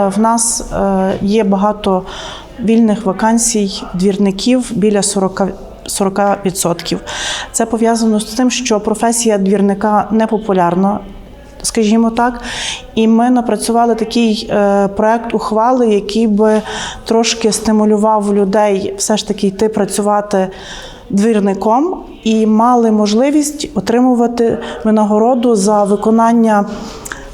В нас е, є багато вільних вакансій двірників біля 40 40%. Це пов'язано з тим, що професія двірника не популярна. Скажімо так, і ми напрацювали такий е, проект ухвали, який би трошки стимулював людей все ж таки йти працювати двірником і мали можливість отримувати винагороду за виконання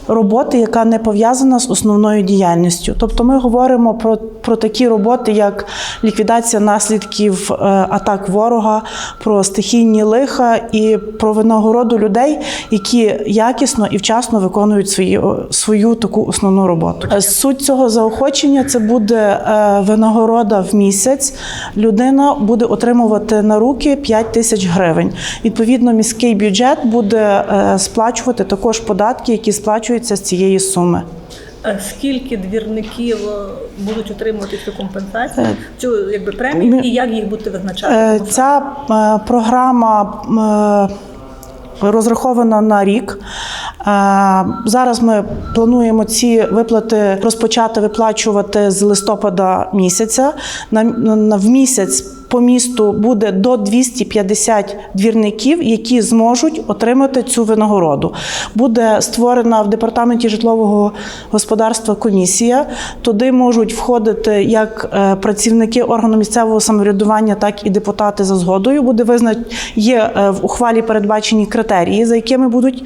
роботи, яка не пов'язана з основною діяльністю. Тобто ми говоримо про, про такі роботи, як ліквідація наслідків е, атак ворога, про стихійні лиха і про винагороду людей, які якісно і вчасно виконують свої, свою таку основну роботу. Суть цього заохочення це буде е, винагорода в місяць. Людина буде отримувати на руки 5 тисяч гривень. Відповідно, міський бюджет буде е, сплачувати також податки, які сплачуються з цієї суми. Скільки двірників е, будуть отримувати цю компенсацію, цю якби премію, і як їх будете визначати? Е, Ця е, програма е, розрахована на рік. Е, Зараз ми плануємо ці виплати розпочати виплачувати з листопада місяця. На в місяць по місту буде до 250 двірників, які зможуть отримати цю винагороду. Буде створена в департаменті житлового господарства комісія. Туди можуть входити як е, працівники органу місцевого самоврядування, так і депутати за згодою. Буде визнач... є е, в ухвалі передбачені критерії, за якими будуть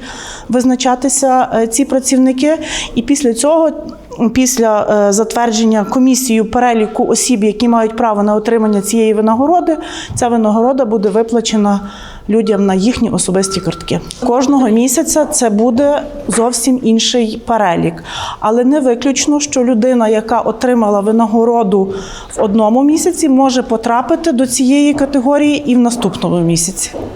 визначатися е, ці працівники. І після цього. Після е, затвердження комісією переліку осіб, які мають право на отримання цієї винагороди, ця винагорода буде виплачена людям на їхні особисті картки. Кожного місяця це буде зовсім інший перелік, але не виключно, що людина, яка отримала винагороду в одному місяці, може потрапити до цієї категорії і в наступному місяці.